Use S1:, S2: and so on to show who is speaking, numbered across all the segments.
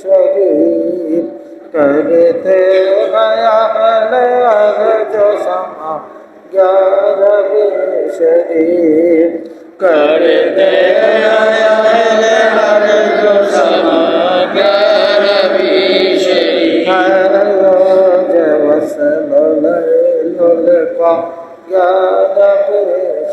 S1: شریف کرتے جو سما گیارہویں شریف کرتے گیا جو سما
S2: گیارہویں شریف
S1: روز وصل لیل کا گیارہویں شریف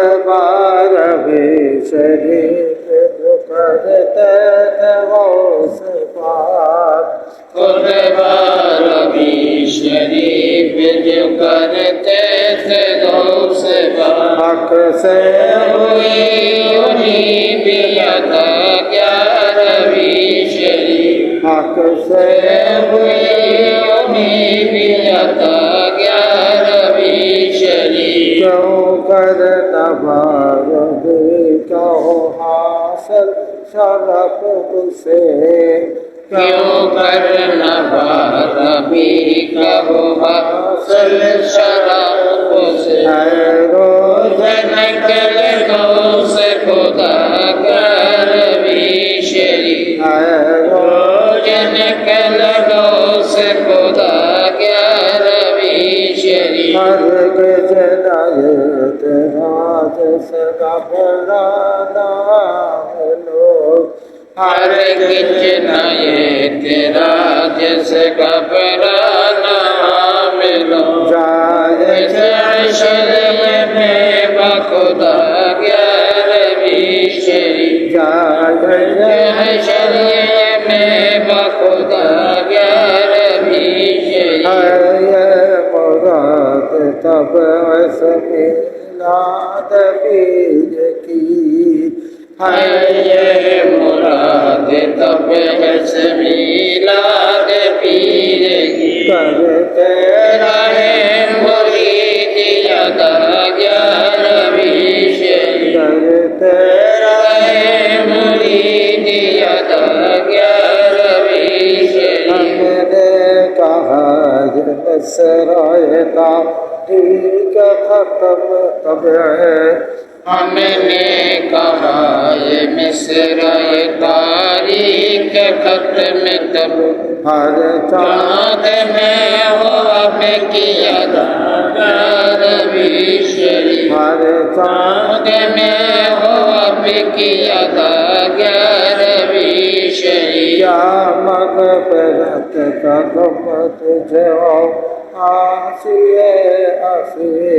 S1: خود بارہویں شریف کرتے تھے غوث پاک
S2: خود بارہویں شریف جو کرتے تھے گو سے
S1: حق سے
S2: ہوئی انہیں بھی عطا گیارہویں شریف
S1: حق سے
S2: ہوئی انہیں بھی عطا
S1: کر نبارہویں کا ہو حاصل شرف سے
S2: کیوں کرنا بارہویں کا ہو حاصل شراب سے
S1: ہے روز
S2: نکل گو سے خدا گیارہویں شریف
S1: ہے روز
S2: روز
S1: راج سے گھبرانا ہے لوگ
S2: ہر کچنا یہ تیرا جس گھبرانا ملو
S1: جائے
S2: شرم میں بخدا گیارہویں شریف
S1: جائے
S2: شرم میں بخدا گیارہویں شریف
S1: ہے یہ مراد تب اس میلاد پیر کی۔
S2: ہے یہ مراد تب اس میلاد پیر کی۔
S1: کرتے
S2: رہے مرید یدا گیارہویں شریف
S1: کرتے
S2: رہے مرید یدا گیارہویں شریف
S1: ہم نے کہا یہ سرائے مصرائے ٹھیک ختم تب ہے
S2: ہم نے کہا یہ مصر یہ تاریخ ختم تب
S1: ہر چاند
S2: میں ہو اب کیا گیارہویں شریف
S1: ہر چاند
S2: میں ہو اب کیا گیارہویں شریف
S1: مغفرت کا غم تجھے ہو আসিয়ে আসিয়ে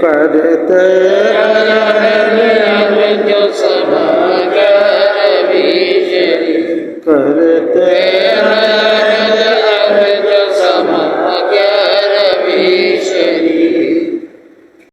S2: شریف
S1: کرتے
S2: گیارہویں